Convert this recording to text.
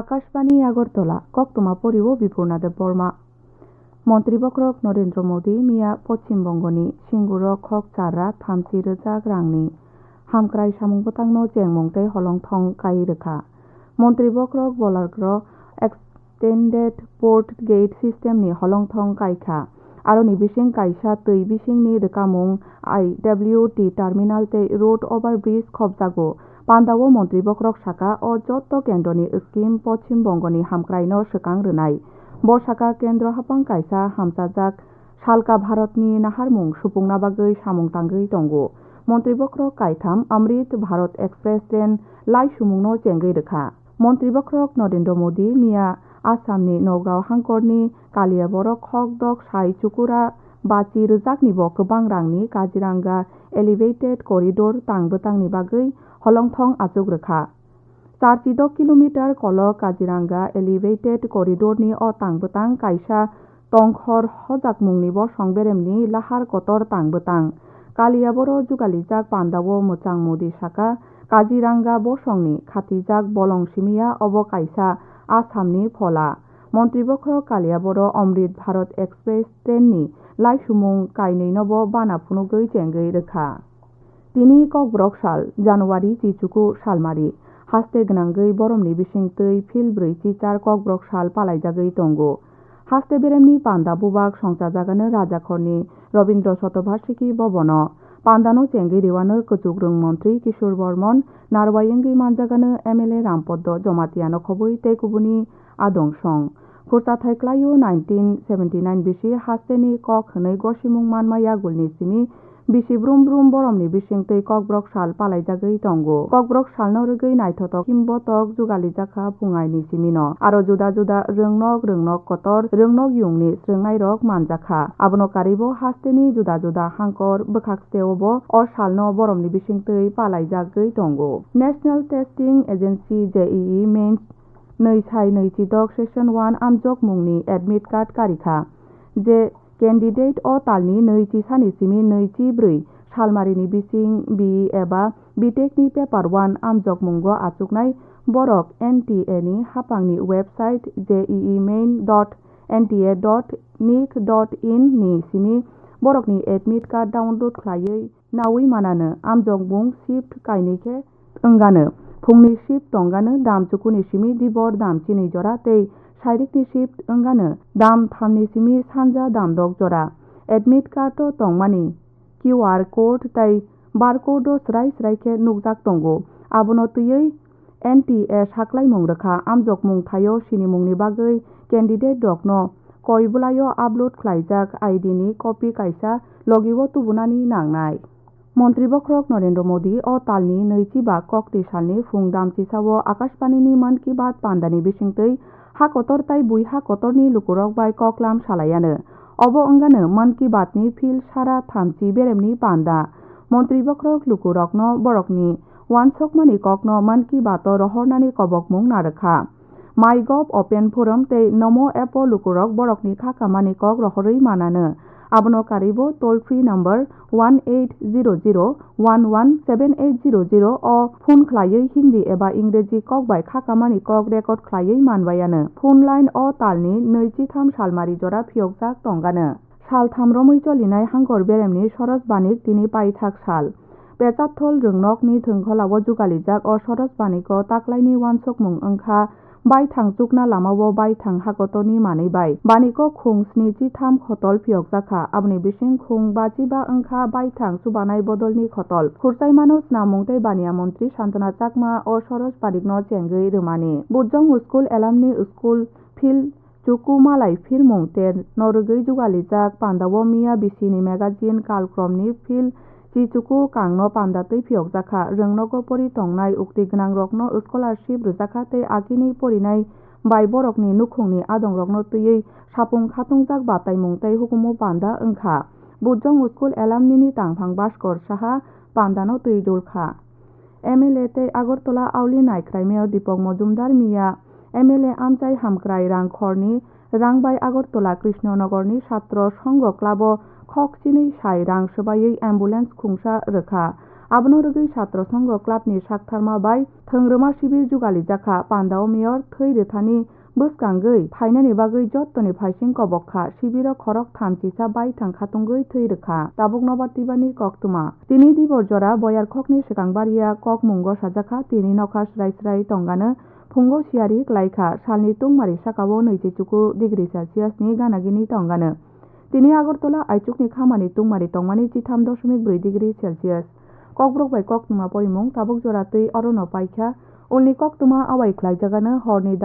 আকাশবাণী, আগরতলা কক্তমা পরিব વિપૂર્ણાદેવ বর্মা মন্ত্রীবক্রক নরেন্দ্র মোদী, মিয়া পশ্চিমবঙ্গনি সিঙ্গুরক খক চাররা থামচি রেজা রাংনি হামক্রাই সামুংবতাংন চেংমংটাই হলংথং কাই রেখা মন্ত্রীবক্রক বলারগ্র এক্সটেন্ডেড পোর্ট গেট সিস্টেমনি হলংথং কাইখা। আরও নিবিসিং কাইসা তৈ বিসিংনি রেকামুং আই, ডাব্লিউ, টি টার্মিনালতে রোড ওভার ব্রিজ খবজাগো। pandawo montri bokrok saka o joto kendroni skim pochim bongoni hamkraino swkang rwnai bo saka kendro hapang kaisa hamsajak salka bharatni naharmung supungna bagwi samung tangwi tongo মন্ত্রী বক্র কাইথাম Amrit Bharat express train লাই সুমুংনো চেঙ্গই রেখা মন্ত্রী বক্রক নরেন্দ্র মোদী মিয়া আসামনি নগাঁও হাংকরনি কালিয়াবরক হকদক সাই চুকুরা বাচি রোজাকনিব गोबां রাংনি Kaziranga elevated corridor tang betang ni bagui holongthong achuk rekha. Sar chidok kilometer kolok kajiranga elevated corridor ni o tang betang kaisa tongkhor hojak mungnibo songberemni lahar kotor tang betang. কালিয়াবর যুগালিজাক পান্দাব মোচাং Modi শাখা কাজিরাঙ্গা বসংনি খাতিজাক বলং সিমিয়া অব কাইসা আসামনি ফলা মন্ত্রীবক্র কালিয়াবর অমৃত ভারত এক্সপ্রেস ট্রেননি লাই লাইসুমুং কাইনৈনব বানা ফুনুগৈ চেঙ্গৈ রেখা তিনি cock ব্রক সাল জানুয়ারি চিচুকু সালমারি হাস্তে গনাঙ্গৈ বরমনি বিসিং তৈ ফিল ব্রৈ চিচার কক ব্রক সাল পালাইজাগৈ তঙ্গো হাস্তে বেরেমনি পান্ডা বুবাক সংসার সংসাজাগানো রাজাখরনি রবীন্দ্র শতভার্ষিকী ভবন পান্ডানো চেঙ্গি রেওয়ানো কচুগ্রং মন্ত্রী কিশোর বর্মন নারওয়াইঙ্গি মানজাগানো এমএলএ রামপদ্ম জমাতিয়ানো খবই তেকুবুনি আদংসং kurta thaiklayu 1979 नाइन बिसि हास्तेनि कक gosimung गसिमुं yagulni simi सिमि बिसि ब्रुम ब्रुम बरमनि tei kokbrok साल palaijagei tongo kokbrok salno rwgei naithotok kimbotok jugalijaka bungaini बुङाइनि aro juda juda जुदा röngnok kotor röngnok yungni srwngairok manjaka abono मानजाखा hasteni juda juda जुदा bwkhakteo bo o salno boromni bising tei palaijagei tongo national testing agency jee mains साइ नैजिदक session वान आमजक मुंनि admit card कारिखा जे candidate अ तालनि नैजि सानिसिमि नैजि ब्रै सालमारिनि बिसिं बि एबा बिटेकनि paper one आमजक Mungo आचुकनाय Barak एनटिएनि हापांनि website JEE main dot NTA dot NIC dot in नि सिमि बरकनि एडमिट कार्ड डाउनलड ख्लायै नावै मानानो आमजक मुं शिफ्ट कायनैखे ओंगानो फुंनि शिफ्ट तंगानो दाम चुकुनि सिमि दिबर दाम चिनै जरा तै साइरिकनि शिफ्ट ओंगानो दाम थामनि सिमि सानजा दामदक जरा एडमिट कार्ड तंमानि किउआर कोड तै बारकोड स्राय स्रायखे नुकजाक दंगो आबनो तैयै एनटिए साख्लायमुं रोखा आमजक मुं थायो सिनिमुंनि बागै केन्डिडेट डकनो कयबोलायो आपलड ख्लायजाक आइडिनि कपि कायसा लगिव तुबुनानि नांनाय मन्त्रि बख्रक नरेन्द्र मोदी अ तालनि नैजिबा कक्ति सालनि फुं दामचिसावो आकाशबाणीनि मन की बात पान्दानि बिसिंतै हा कतर ताइ बुइ हा कतरनि लुकुरक बाय कक्लाम सालायानो अब ओंगानो मन की बातनि फिल सारा थामजि बेरेमनि पान्दा मन्त्रि बख्रक लुकुरकनो बरकनि वानसकमानि ककनो मन की बात रहरनानि कबकमुं नारोखा माइ गभ अपेन फोरम तै नमो एप लुकुरक बरकनि खाखामानि कक रहरै मानानो आबनो कारिबो टल फ्रि नम्बर वान एट जिर' जिर' वान वान सेभेन एट जिर' जिर' अ फन ख्लायै हिन्दी एबा इंरेजि कक बाय खाखामानि कक रेकर्ड ख्लायै मानबायानो फन लाइन अ तालनि नैजिथाम सालमारि जरा फियकजाक तंगानो साल रमै चलिनाय हांखर बेरेमनि सरस बानिक तिनि पाइथाक साल पेचाथल रोंनक नि थोंखलावो जुगालिजाक अ सरस बानिको ताक्लायनि वानसकमुं ओंखा bai thangchukna lamao bai thang hakotoni manui bai baniko khung sniji tham khotol phiokjaka aboni bising khung bajiba wngkha bai thang subanai bodolni khotol khurchai manus namung tei bania মন্ত্রী শান্তনা চাকমা ও সরোজ পারিগ্ন চ্যাঙ্গই রুমানি বুদ্ধং স্কুল এলামনি স্কুল ফিল্ড চুকুমালাই ফিরমুং তের নরগৈ যুগালিজাক পান্দাব মিয়া বিসিনি magazine কালক্রমনি field Chichuku kangno pandatui phiyogjaka rongnogo pori tongnai ukti gnang rokno scholarship rwjaka tei agini porinai bai borokni nukhungni adong rokno twiwi sapung khatungjak bataimung tei hukumu panda wngkha বুজং school এলামনিনি তাংফাং ভাস্কর সাহা পান্দানো তৈজুল খা MLA তে আগরতলা আউলি নাইখ্রাই mayor Dipak Majumdar মিয়া এমএলএ আমচাই হামক্রাই রাংখরনি রাংবাই আগরতলা কৃষ্ণনগরনি ছাত্র সংঘ ক্লাব ખોખચીની શાયરાંગશબાઈએ অ্যাম্বুলেন্স ખુંશા রেখা। আবনরগী ছাত্র সংঘ ক্লাব নি সাকথারমা বাই, থংরমা শিবির জুগালি জাখা, পান্ডাও মেয়র থৈ রেথানি বসকাঙ্গই ফাইনানি বাগই যত্তনি ফাইসিং কবক্ষা শিবির খরক থানচিসা বাই থাংখাতুঙ্গই থৈ রেখা, তাবুক নবাতিবানি ককতুমা। তিনি দিবর জরা বয়ার খকনি সেকাংবারিয়া কক মুঙ্গ সাজাখা, তিনি নখাস রাইসরাই তঙ্গানো ফুঙ্গ সিয়ারি ক্লাইখা সালনি তুংমারি সাকাও নৈচিচুকু ডিগ্রি সেলসিয়াসনি গানাগিনি তঙ্গানো naichichuku degree celsius ni ganagini tongano tini Agartala আইচুকনি খামানি tungmani tongmani chitham দশমিক ব্রৈ degree Celsius kokbrok bai koktuma porimung tabuk jora tui orono paikha ulni koktuma awai khlaijagano horni